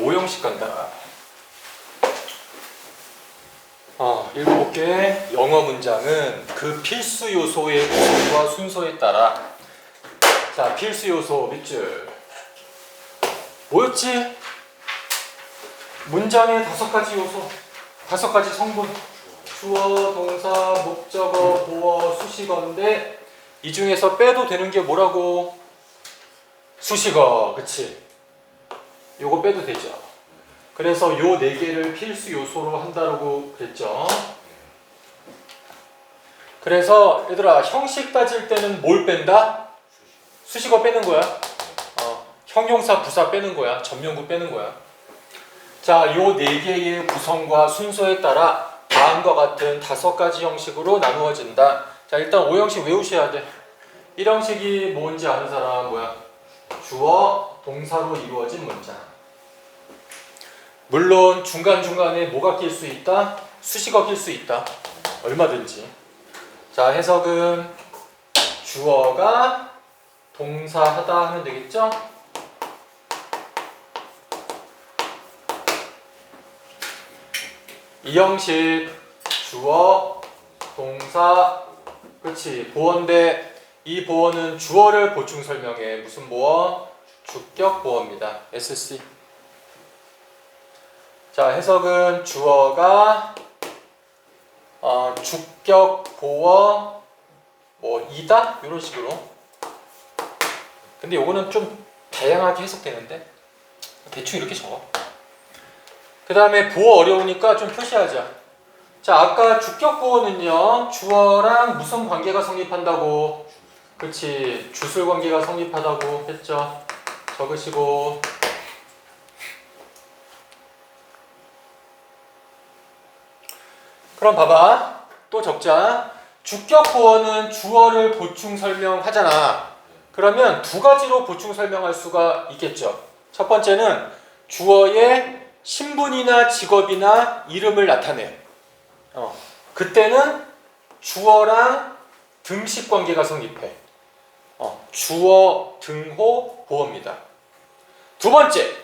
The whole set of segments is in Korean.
5형식 간다. 어, 읽어볼게. 영어 문장은 그 필수 요소의 구성과 순서에 따라 자, 필수 요소 몇 줄? 뭐였지? 문장의 다섯 가지 요소, 다섯 가지 성분. 주어, 동사, 목적어, 보어, 수식어인데 이 중에서 빼도 되는 게 뭐라고? 수식어, 그치? 요거 빼도 되죠. 그래서 요 네 개를 필수 요소로 한다고 그랬죠. 그래서 얘들아 형식 따질 때는 뭘 뺀다? 수식어 빼는 거야. 어, 형용사 부사 빼는 거야. 전명구 빼는 거야. 자, 요 네 개의 구성과 순서에 따라 다음과 같은 다섯 가지 형식으로 나누어진다. 자, 일단 5형식 외우셔야 돼. 1형식이 뭔지 아는 사람 뭐야? 주어, 동사로 이루어진 문장. 물론 중간중간에 뭐가 낄 수 있다? 수식어 낄 수 있다. 얼마든지. 자, 해석은 주어가 동사하다 하면 되겠죠? 이 형식 주어, 동사, 그렇지 보어인데 이 보어는 주어를 보충 설명해 무슨 보어? 주격 보어입니다. SC. 자 해석은 주어가 어, 주격 보어 뭐 이다 이런 식으로. 근데 요거는 좀 다양하게 해석되는데 대충 이렇게 적어. 그 다음에 보어 어려우니까 좀 표시하자. 자, 아까 주격 보어는요, 주어랑 무슨 관계가 성립한다고? 그렇지, 주술 관계가 성립하다고 했죠. 적으시고. 그럼 봐봐. 또 적자. 주격 보어는 주어를 보충 설명하잖아. 그러면 두 가지로 보충 설명할 수가 있겠죠. 첫 번째는 주어의 신분이나 직업이나 이름을 나타내. 어, 그때는 주어랑 등식 관계가 성립해. 어, 주어 등호 보어입니다. 두 번째,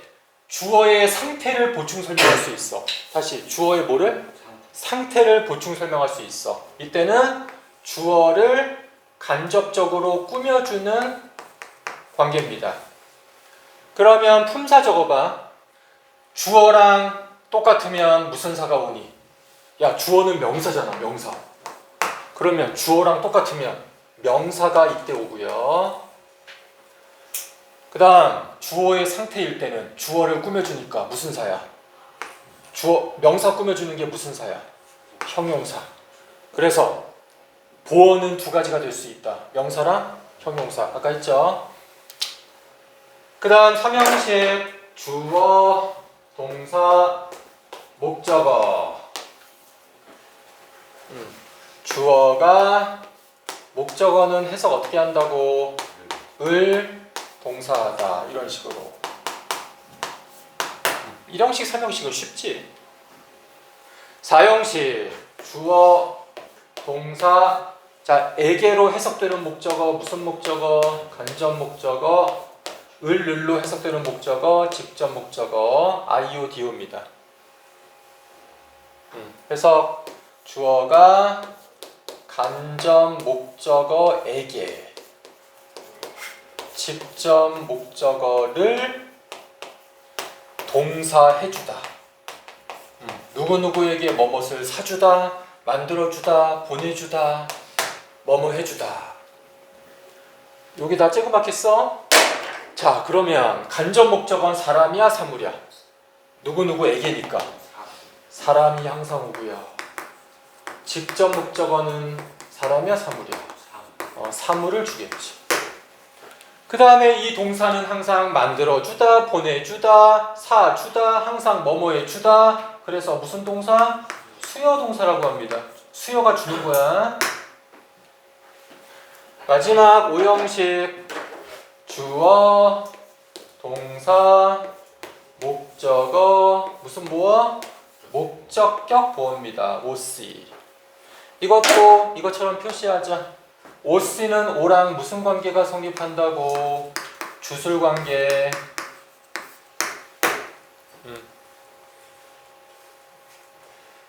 주어의 상태를 보충 설명할 수 있어. 다시 주어의 뭐를? 상태를 보충 설명할 수 있어. 이때는 주어를 간접적으로 꾸며주는 관계입니다. 그러면 품사 적어봐. 주어랑 똑같으면 무슨 사가 오니? 야, 주어는 명사잖아, 명사. 그러면 주어랑 똑같으면 명사가 이때 오고요. 그 다음, 주어의 상태일 때는 주어를 꾸며주니까 무슨 사야? 주어, 명사 꾸며주는 게 무슨 사야? 형용사. 그래서 보어는 두 가지가 될 수 있다. 명사랑 형용사. 아까 했죠? 그 다음 삼형식 주어, 동사, 목적어. 음, 주어가 목적어는 해석 어떻게 한다고? 을 동사하다 이런 식으로. 음, 1형식, 3형식은 쉽지. 4형식 주어, 동사 자, 에게로 해석되는 목적어 무슨 목적어? 간접 목적어 을, 늘로 해석되는 목적어 직접 목적어 IODO입니다. 음, 해석 주어가 간접 목적어 에게 직접 목적어를 동사해주다. 음, 누구누구에게 뭐뭇을 사주다, 만들어주다, 보내주다, 뭐뭐 해주다. 여기 다 째고박혔어? 자, 그러면 간접 목적어는 사람이야, 사물이야? 누구누구에게니까. 사람이 항상 오고요. 직접 목적어는 사람이야, 사물이야? 어, 사물을 주겠지. 그 다음에 이 동사는 항상 만들어주다, 보내주다, 사주다, 항상 뭐뭐해 주다. 그래서 무슨 동사? 수요 동사라고 합니다. 수요가 주는 거야. 마지막 오형식 주어, 동사, 목적어, 무슨 보어? 목적격 보어입니다. OC. 이것도 이것처럼 표시하자. OC는 오랑 무슨 관계가 성립한다고? 주술 관계.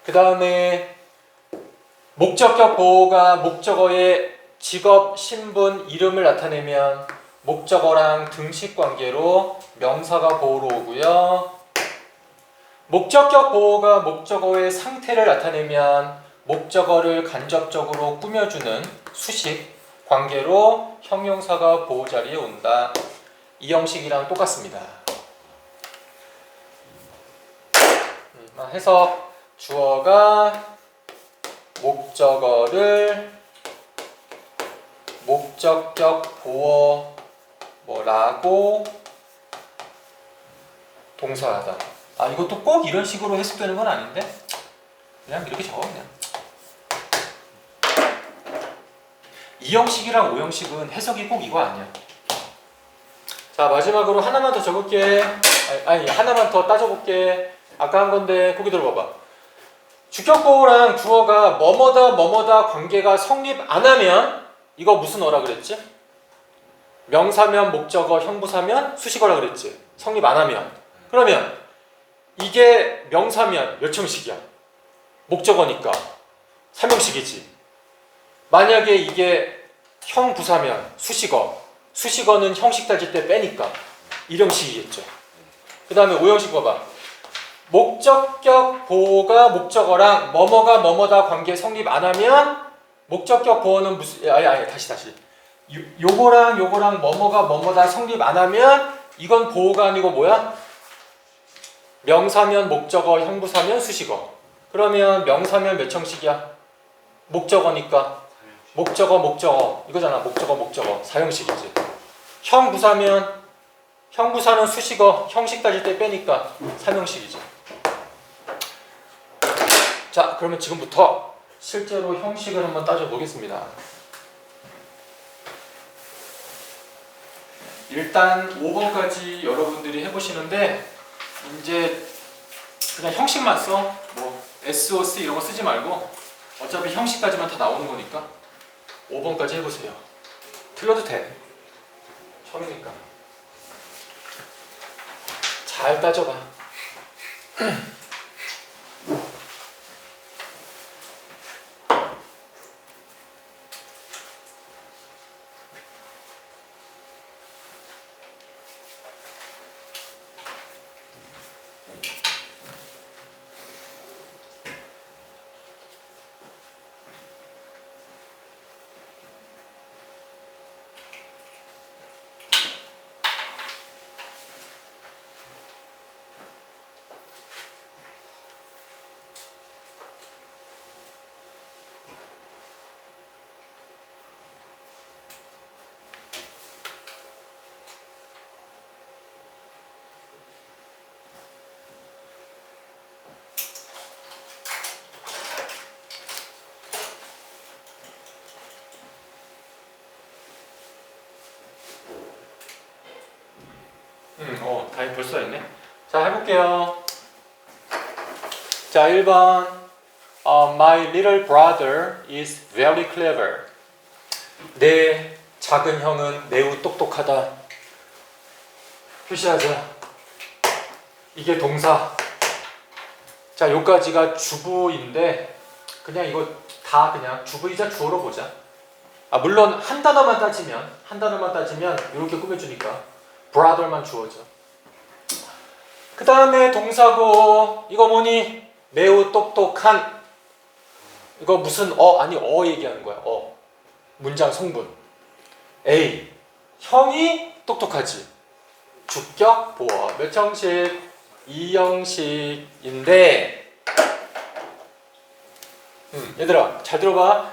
그 다음에 목적격 보호가 목적어의 직업, 신분, 이름을 나타내면 목적어랑 등식 관계로 명사가 보호로 오고요. 목적격 보호가 목적어의 상태를 나타내면 목적어를 간접적으로 꾸며주는 수식 관계로 형용사가 보호 자리에 온다. 이 형식이랑 똑같습니다. 음, 해서 주어가 목적어를 목적격 보어 뭐라고 동사하다. 아 이것도 꼭 이런 식으로 해석되는 건 아닌데 그냥 이렇게 적어 그냥. 이 형식이랑 오 형식은 해석이 꼭 이거 아니야. 자 마지막으로 하나만 더 적을게. 아니, 아니 하나만 더 따져볼게. 아까 한 건데 거기 들어봐봐. 주격보호랑 주어가 뭐뭐다 뭐뭐다 관계가 성립 안 하면 이거 무슨 어라 그랬지? 명사면 목적어 형부사면 수식어라 그랬지. 성립 안 하면 그러면 이게 명사면 몇 형식이야? 목적어니까 3형식이지. 만약에 이게 형 부사면 수식어 수식어는 형식 따질 때 빼니까 1형식이겠죠. 그 다음에 5형식 봐봐. 목적격 보호가 목적어랑 뭐뭐가 뭐뭐다 관계 성립 안 하면 목적격 보호는 무슨 아니 아니 다시 다시 요, 요거랑 요거랑 뭐뭐가 뭐뭐다 성립 안 하면 이건 보호가 아니고 뭐야? 명사면 목적어 형부사면 수식어 그러면 명사면 몇 형식이야? 목적어니까 목적어 목적어. 이거잖아. 목적어 목적어. 사형식이지. 형부사면 형부사는 수식어. 형식 따질 때 빼니까 삼형식이지. 자 그러면 지금부터 실제로 형식을 한번 따져 보겠습니다. 일단 5번까지 여러분들이 해보시는데 이제 그냥 형식만 써. 뭐 SOC 이런 거 쓰지 말고 어차피 형식까지만 다 나오는 거니까 5번까지 해보세요. 틀려도 돼. 처음이니까. 잘 따져봐. 음, 어, 다 벌써 있네. 자, 해볼게요. 자, 1번. 어, my little brother is very clever. 내 작은 형은 매우 똑똑하다. 표시하자. 이게 동사. 자, 요까지가 주부인데 그냥 이거 다 그냥 주부이자 주어로 보자. 아, 물론 한 단어만 따지면 한 단어만 따지면 이렇게 꾸며주니까 brother만 주어져. 그 다음에 동사고 이거 뭐니? 매우 똑똑한. 이거 무슨 어 아니 어 얘기하는 거야 어. 문장 성분. A 형이 똑똑하지. 주격 보어 몇 형식? 이 형식인데. 음, 얘들아 잘 들어봐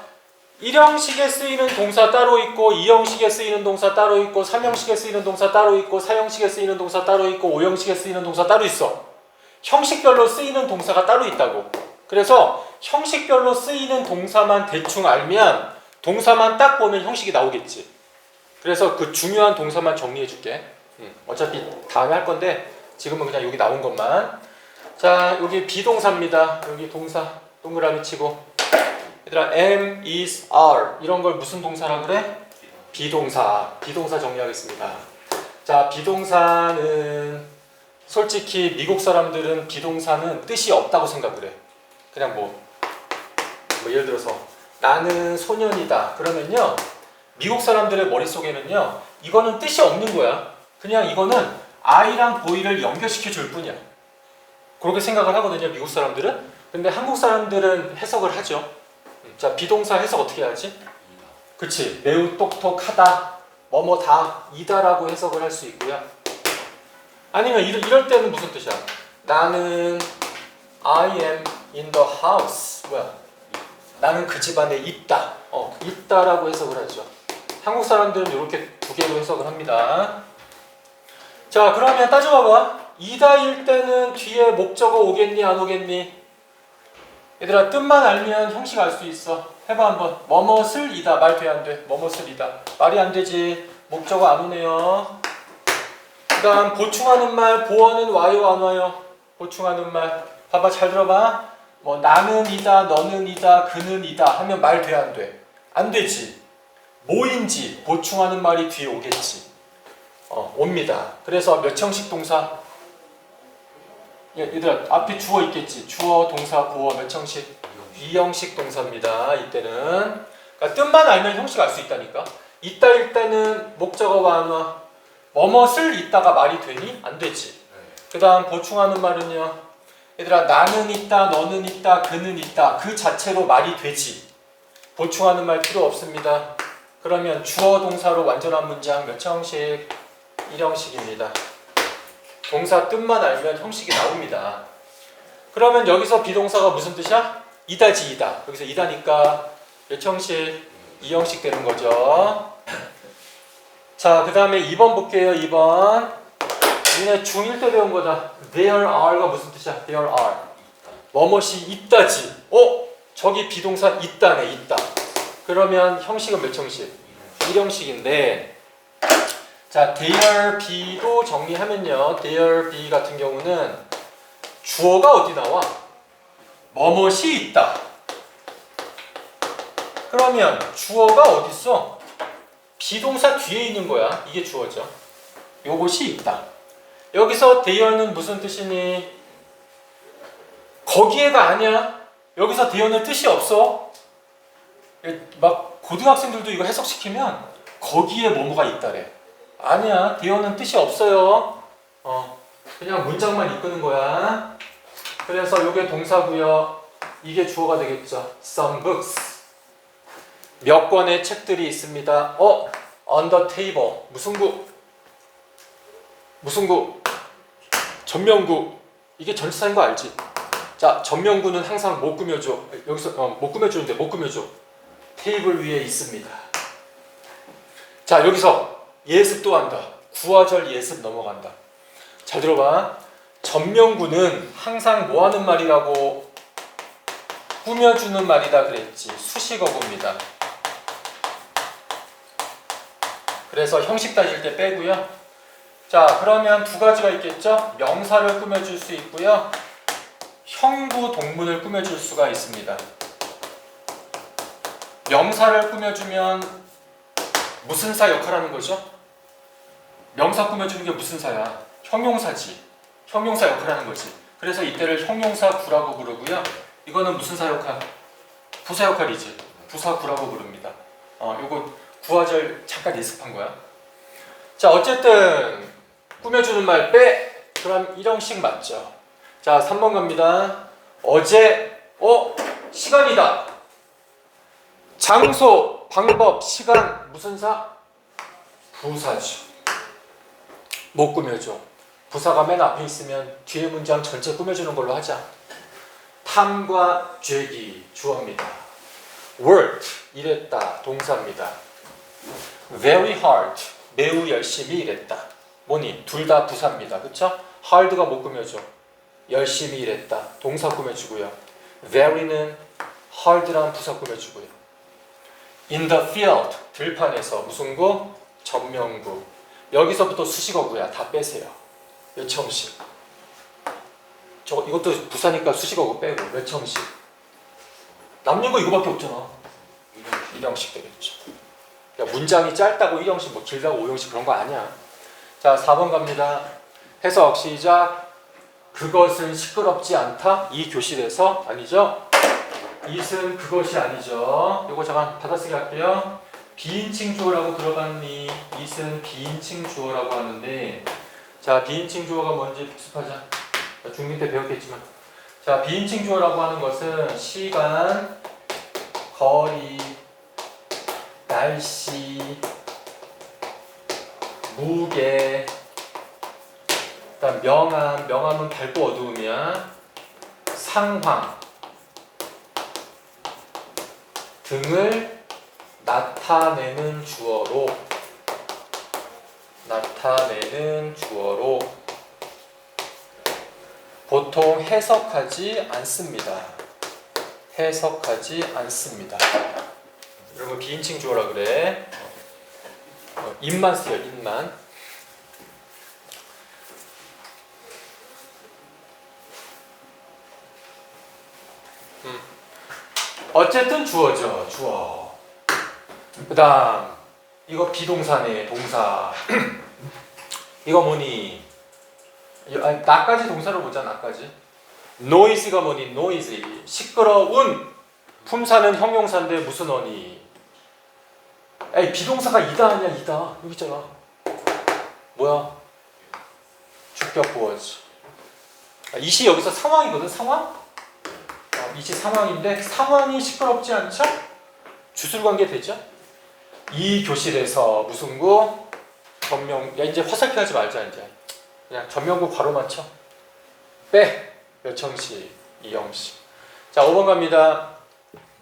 1형식에 쓰이는 동사 따로 있고 2형식에 쓰이는 동사 따로 있고 3형식에 쓰이는 동사 따로 있고 4형식에 쓰이는 동사 따로 있고 5형식에 쓰이는 동사 따로 있어. 형식별로 쓰이는 동사가 따로 있다고. 그래서 형식별로 쓰이는 동사만 대충 알면 동사만 딱 보면 형식이 나오겠지. 그래서 그 중요한 동사만 정리해 줄게. 음, 어차피 다음에 할 건데 지금은 그냥 여기 나온 것만. 자, 여기 비동사입니다. 여기 동사 동그라미 치고 얘들아 am, is, are 이런 걸 무슨 동사라 그래? 비동사. 비동사 정리하겠습니다. 자, 비동사는 솔직히 미국 사람들은 비동사는 뜻이 없다고 생각을 해. 그냥 뭐, 뭐 예를 들어서 나는 소년이다. 그러면요. 미국 사람들의 머릿속에는요. 이거는 뜻이 없는 거야. 그냥 이거는 I랑 보이를 연결시켜 줄 뿐이야. 그렇게 생각을 하거든요. 미국 사람들은. 근데 한국 사람들은 해석을 하죠. 자, 비동사 해석 어떻게 하지? 그치. 매우 똑똑하다. 뭐뭐다. 이다라고 해석을 할 수 있고요. 아니면 이럴, 이럴 때는 무슨 뜻이야? 나는 I am in the house. 뭐야? 나는 그 집 안에 있다. 어, 있다라고 해석을 하죠. 한국 사람들은 이렇게 두 개로 해석을 합니다. 자, 그러면 따져봐봐. 이다일 때는 뒤에 목적어 오겠니, 안 오겠니? 얘들아, 뜻만 알면 형식 알 수 있어. 해봐 한번. 뭐뭇을 이다. 말 돼, 안 돼? 뭐뭇을 이다. 말이 안 되지. 목적어 안 오네요. 그 다음, 보충하는 말, 보어는 와요, 안 와요? 보충하는 말. 봐봐, 잘 들어봐. 뭐, 나는 이다, 너는 이다, 그는 이다 하면 말 돼, 안 돼? 안 되지. 뭐인지 보충하는 말이 뒤에 오겠지. 어, 옵니다. 그래서 몇 형식 동사? 얘- 얘들아, 앞에 주어 있겠지. 주어, 동사, 보어 몇 형식? 비형식 동사입니다. 이때는. 그러니까 뜻만 알면 형식 알 수 있다니까. 때는 목적어가 안 와. 뭐뭇을 있다가 말이 되니? 안 되지. 그 다음 보충하는 말은요. 얘들아, 나는 있다, 너는 있다, 그는 있다. 그 자체로 말이 되지. 보충하는 말 필요 없습니다. 그러면 주어 동사로 완전한 문장 몇 형식? 1형식입니다. 동사 뜻만 알면 형식이 나옵니다. 그러면 여기서 비동사가 무슨 뜻이야? 이다지 이다. 여기서 이다니까 몇 형식? 2형식 되는 거죠. 자, 그 다음에 2번 볼게요. 2번. 니네 중1 때 배운 거다. There are가 무슨 뜻이야? There are. 뭐뭇이 있다지. 어? 저기 비동사 있다네, 있다. 그러면 형식은 몇 형식? 1형식인데 자, there be도 정리하면요. there be 같은 경우는 주어가 어디 나와? 뭐뭇이 있다. 그러면 주어가 어디 있어? 비동사 뒤에 있는 거야. 이게 주어죠. 요것이 있다. 여기서 there는 무슨 뜻이니? 거기에가 아니야. 여기서 there는 뜻이 없어. 막 고등학생들도 이거 해석시키면 거기에 뭐뭐가 있다래. 아니야. there는 뜻이 없어요. 어, 그냥 문장만 이끄는 거야. 그래서 요게 동사고요. 이게 주어가 되겠죠. Some books. 몇 권의 책들이 있습니다. 어, the table. 무슨 구? 무슨 구? 전명구. 이게 전치사인 거 알지? 자, 전명구는 항상 못 꾸며줘. 여기서 어, 못 꾸며주는데 못 꾸며줘. 테이블 위에 있습니다. 자, 여기서 예습 또 한다. 구화절 예습 넘어간다. 잘 들어봐. 전명구는 항상 뭐 하는 말이라고 꾸며주는 말이다 그랬지. 수식어구입니다. 그래서 형식 따질 때 빼고요. 자, 그러면 두 가지가 있겠죠? 명사를 꾸며줄 수 있고요. 형부 동문을 꾸며줄 수가 있습니다. 명사를 꾸며주면 무슨 사 역할하는 거죠? 명사 꾸며주는 게 무슨 사야? 형용사지. 형용사 역할하는 거지. 그래서 이때를 형용사 구라고 부르고요. 이거는 무슨 사 역할? 부사 역할이지. 부사 구라고 부릅니다. 어, 요거 구화절 잠깐 예습한 거야. 자, 어쨌든 꾸며주는 말 빼. 그럼 1형식 맞죠? 자, 3번 갑니다. 어제, 어, 시간이다. 장소, 방법, 시간, 무슨 사? 부사죠. 못 꾸며줘. 부사가 맨 앞에 있으면 뒤에 문장 전체 꾸며주는 걸로 하자. 탐과 죄기, 주어입니다. work, 일했다, 동사입니다. very hard, 매우 열심히 일했다. 뭐니? 둘 다 부사입니다. 그쵸? hard가 못 꾸며줘. 열심히 일했다. 동사 꾸며주고요. very는 hard란 부사 꾸며주고요. In the field, 들판에서 무슨 구? 전명구. 여기서부터 수식어구야. 다 빼세요. 몇 형식. 저 이것도 부사니까 수식어구 빼고 몇 형식. 남는 거 이거밖에 없잖아. 1형식 되겠죠. 그러니까 문장이 짧다고 1형식, 뭐 길다고 5형식 그런 거 아니야. 자, 4번 갑니다. 해석 시작. 그것은 시끄럽지 않다. 이 교실에서 아니죠? It은 그것이 아니죠. 이거 잠깐 받아쓰기 할게요. 비인칭 주어라고 들어봤니? it은 비인칭 주어라고 하는데 자 비인칭 주어가 뭔지 복습하자. 중립 때 배웠겠지만 자 비인칭 주어라고 하는 것은 시간, 거리, 날씨, 무게, 그다음 명암, 명암은 밝고 어두움이야. 상황 등을 나타내는 주어로 나타내는 주어로 보통 해석하지 않습니다. 해석하지 않습니다. 여러분 비인칭 주어라 그래. 어, 입만 쓰여 입만. 음. 어쨌든 주어죠 주어. 그 다음 이거 비동사네 동사. 이거 뭐니? 이- 아니, 나까지 동사로 보자 나까지. noise가 뭐니? noisy 시끄러운. 품사는 형용사인데 무슨 어니? 에이 비동사가 이다 아니야 이다 여기 있잖아. 뭐야? 주격 보어지. 아, 이시 여기서 상황이거든 상황. 아, 이시 상황인데 상황이 시끄럽지 않죠? 주술 관계 되죠? 이 교실에서 무슨 구 전명 야 이제 화살표 하지 말자 이제 그냥 전명구 괄호만 쳐. 빼 여청시 이영시. 자 5번 갑니다.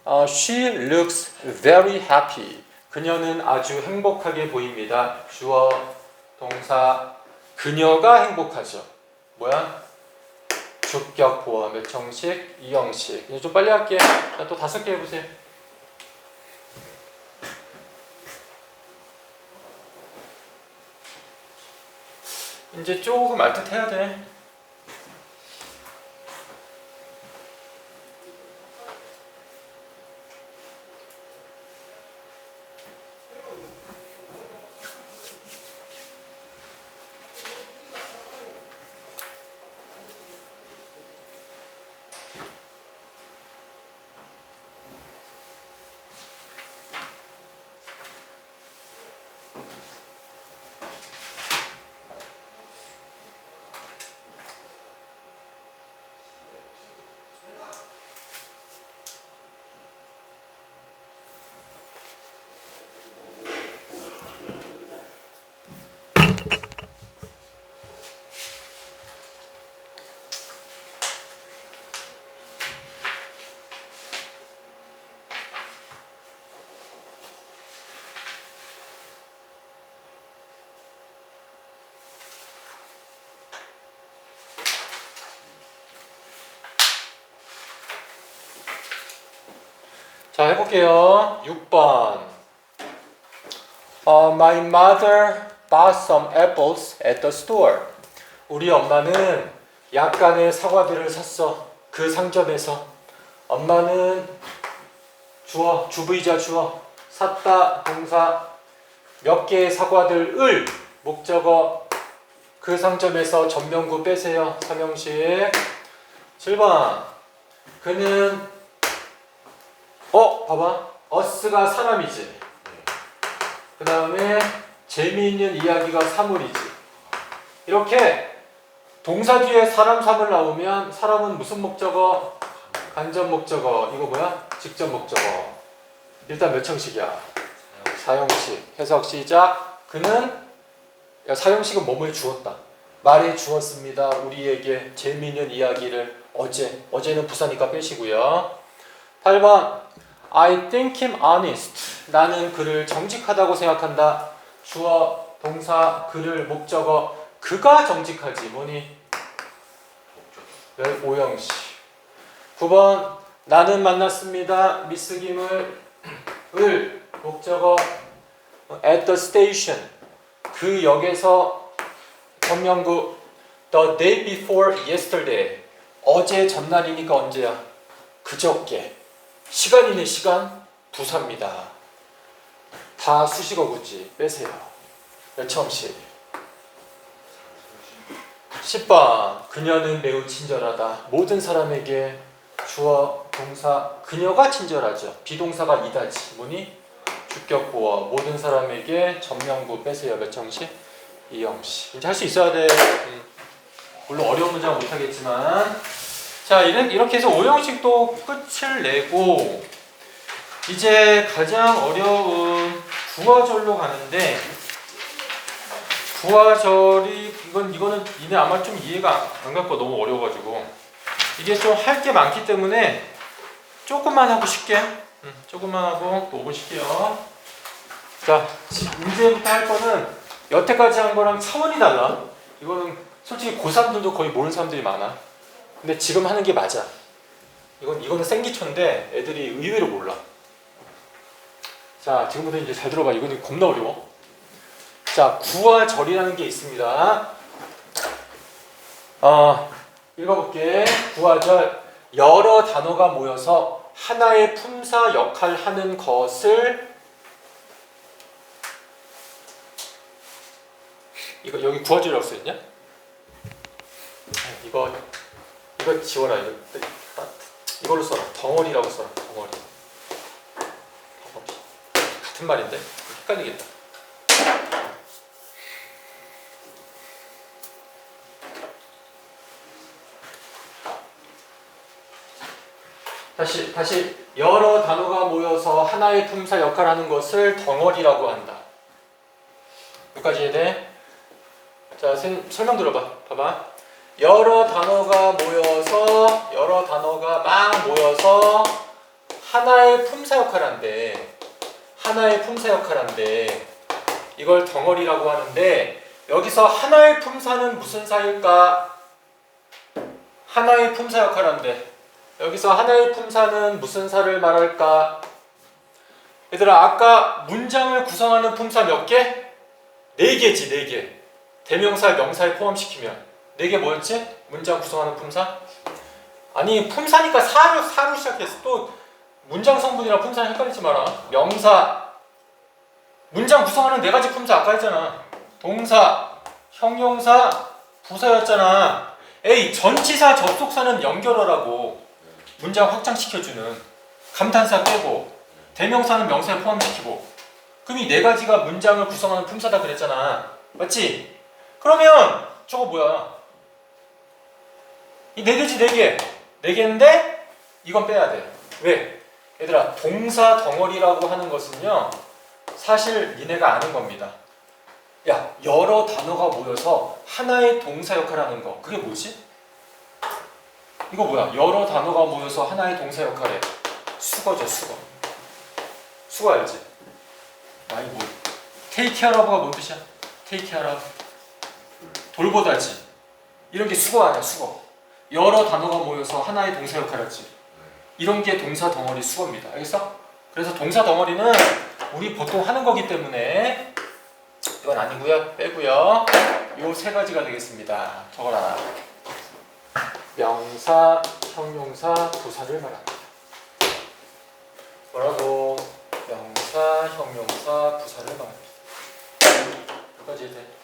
어, she looks very happy. 그녀는 아주 행복하게 보입니다. 주어 동사 그녀가 행복하죠. 뭐야? 주격 보어 몇 형식? 이 형식. 이제 좀 빨리 할게. 자, 또 다섯 개 해보세요. 이제 조금 알듯 해야 돼. 해볼게요. 6번. 어, my mother bought some apples at the store. 우리 엄마는 약간의 사과들을 샀어. 그 상점에서. 엄마는 주어, 주부이자 주어. 샀다, 동사. 몇 개의 사과들을 목적어 그 상점에서 전명구 빼세요. 삼형식. 7번. 그는 어, 봐봐. 어스가 사람이지. 그 다음에 재미있는 이야기가 사물이지. 이렇게 동사 뒤에 사람 사물 나오면 사람은 무슨 목적어? 간접 목적어. 이거 뭐야? 직접 목적어. 일단 몇 형식이야? 사형식. 해석 시작. 그는 야, 사형식은 몸을 주었다. 말해 주었습니다. 우리에게 재미있는 이야기를 어제. 어제는 부사니까 빼시고요. 8번 I think him honest. 나는 그를 정직하다고 생각한다. 주어, 동사, 그를 목적어. 그가 정직하지 뭐니? 네, 오영씨. 9번 나는 만났습니다. 미스 김을 을 목적어 at the station. 그 역에서 전명구 the day before yesterday. 어제 전날이니까 언제야? 그저께. 시간이네 시간 부사입니다. 다 수식어구지 빼세요. 몇 처음씩 10번 그녀는 매우 친절하다. 모든 사람에게 주어 동사 그녀가 친절하죠. 비동사가 이다지. 뭐니? 주격 보어 모든 사람에게 전명구 빼세요. 몇 정시? 이영시. 이제 할 수 있어야 돼. 음. 물론 어려운 문장 못 하겠지만 자 이렇게 해서 5형식도 끝을 내고 이제 가장 어려운 부화절로 가는데 부화절이 이건 이거는 이네 아마 좀 이해가 안 갔고 너무 어려워가지고 이게 좀 할 게 많기 때문에 조금만 하고 음, 조금만 하고 또 5분 쉴게요. 자 지- 문제부터 할 거는 여태까지 한 거랑 차원이 달라. 이거는 솔직히 고3들도 거의 모르는 사람들이 많아. 근데 지금 하는 게 맞아. 이건 이거는 생기초인데 애들이 의외로 몰라. 자 지금부터 이제 잘 들어봐. 이거는 겁나 어려워. 자, 구와 절이라는 게 있습니다. 어, 읽어볼게. 구와 절. 여러 단어가 모여서 하나의 품사 역할 하는 것을 이거 여기 구화절이라고 써있냐? 아, 이거 이거 지워라 이거 이걸로 써라 덩어리라고 써라 덩어리 덩어리 같은 말인데 헷갈리겠다 다시 다시 여러 단어가 모여서 하나의 품사 역할을 하는 것을 덩어리라고 한다. 여기까지 해야 돼. 자, 선- 설명 들어봐. 봐봐. 여러 단어가 모여서 여러 단어가 막 모여서 하나의 품사 역할을 한대. 하나의 품사 역할을 한대. 이걸 덩어리라고 하는데 여기서 하나의 품사는 무슨 사일까? 하나의 품사 역할을 한대. 여기서 하나의 품사는 무슨 사를 말할까? 얘들아 아까 문장을 구성하는 품사 몇 개? 네 개지 네 개. 대명사 명사에 포함시키면 네 개 뭐였지? 문장 구성하는 품사? 아니 품사니까 사로 사로 시작했어. 또 문장 성분이랑 품사는 헷갈리지 마라. 명사 문장 구성하는 네 가지 품사 아까 했잖아. 동사, 형용사, 부사였잖아. 에이 전치사 접속사는 연결어라고. 문장 확장시켜주는 감탄사 빼고 대명사는 명사에 포함시키고 그럼 이 네 가지가 문장을 구성하는 품사다 그랬잖아 맞지? 그러면 저거 뭐야 이 네 개지 네 개 네 개인데 이건 빼야 돼 왜? 얘들아 동사 덩어리라고 하는 것은요 사실 니네가 아는 겁니다 야 여러 단어가 모여서 하나의 동사 역할을 하는 거 그게 뭐지? 이거 뭐야? 여러 단어가 모여서 하나의 동사 역할에 수거죠, 수거. 수거 알지? 아니 뭐 take care of가 뭔 뜻이야? take care of 돌보다지 이런 게 수거 아니야, 수거. 여러 단어가 모여서 하나의 동사 역할을 하지. 이런 게 동사 덩어리 수거입니다. 알겠어? 그래서 동사 덩어리는 우리 보통 하는 거기 때문에 이건 아니고요, 빼고요. 요 세 가지가 되겠습니다. 적어라. 명사, 형용사, 부사를 말합니다. 뭐라고? 명사, 형용사, 부사를 말합니다. 여기까지 돼.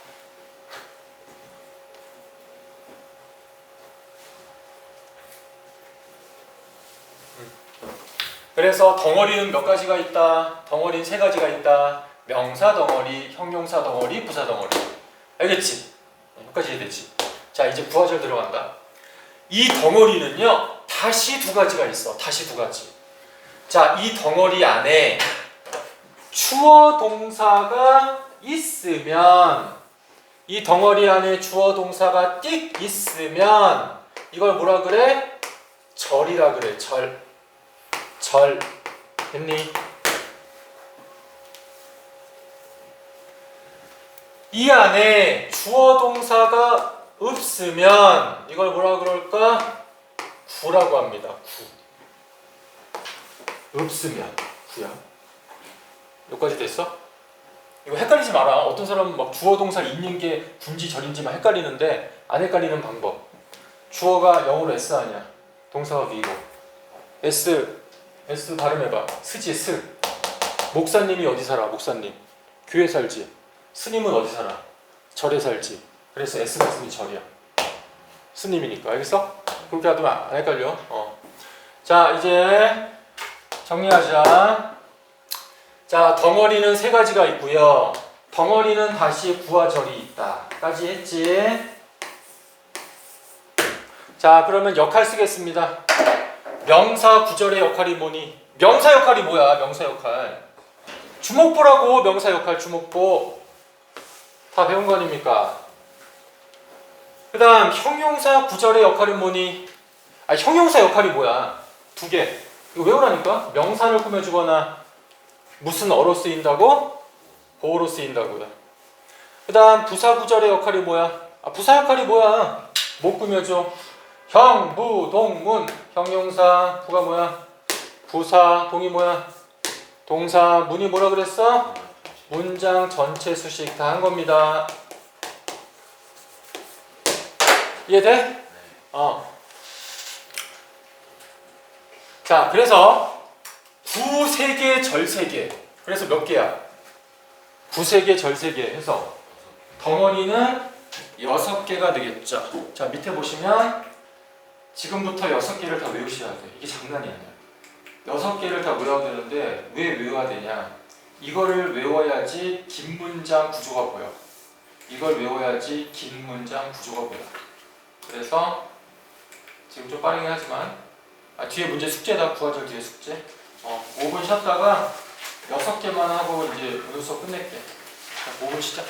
그래서 덩어리는 몇 가지가 있다. 덩어리는 세 가지가 있다. 명사 덩어리, 형용사 덩어리, 부사 덩어리. 알겠지? 여기까지 되지. 자, 이제 부하절 들어간다. 이 덩어리는요 다시 두 가지가 있어 다시 두 가지 자 이 덩어리 안에 주어 동사가 있으면 이 덩어리 안에 주어 동사가 띡 있으면 이걸 뭐라 그래 절이라 그래 절 절 됐니 이 안에 주어 동사가 없으면 이걸 뭐라 그럴까? 구라고 합니다. 구. 없으면 구야. 여기까지 됐어? 이거 헷갈리지 마라. 어떤 사람은 막 주어 동사 있는 게 군지 절인지만 헷갈리는데 안 헷갈리는 방법. 주어가 영어로 S 아니야. 동사가 V고. S S 발음해봐. 스지 스. 목사님이 어디 살아? 목사님. 교회 살지. 스님은 어디 살아? 절에 살지. 그래서 S 말씀이 절이야. 스님이니까 알겠어? 그렇게 하면 안 헷갈려. 어. 자 이제 정리하자. 자 덩어리는 세 가지가 있고요. 덩어리는 다시 부하절이 있다.까지 했지. 자 그러면 역할 쓰겠습니다. 명사 구절의 역할이 뭐니? 명사 역할이 뭐야? 명사 역할. 주목보라고 명사 역할 주목보. 다 배운 거 아닙니까? 그 다음 형용사 구절의 역할이 뭐니? 아 형용사 역할이 뭐야? 두 개. 이거 외우라니까? 명사를 꾸며주거나 무슨 어로 쓰인다고? 보어로 쓰인다고요. 그 다음 부사 구절의 역할이 뭐야? 아 부사 역할이 뭐야? 못 꾸며줘. 형, 부, 동, 문. 형용사, 부가 뭐야? 부사, 동이 뭐야? 동사, 문이 뭐라 그랬어? 문장 전체 수식 다 한 겁니다. 이해돼? 어. 자, 그래서 구세 개, 절세 개. 그래서 몇 개야? 구세 개, 절세 개 해서 덩어리는 여섯 개가 되겠죠. 자, 밑에 보시면 지금부터 여섯 개를 다 외우셔야 돼. 이게 장난이 아니야. 여섯 개를 다 외워야 되는데 왜 외워야 되냐? 이거를 외워야지 긴 문장 구조가 보여. 이걸 외워야지 긴 문장 구조가 보여. 그래서 지금 좀 빠르긴 하지만 아, 뒤에 문제 숙제다 구하절 뒤에 숙제. 어, 5분 쉬었다가 6개만 하고 이제 오늘 수업 끝낼게. 자, 5분 쉬자.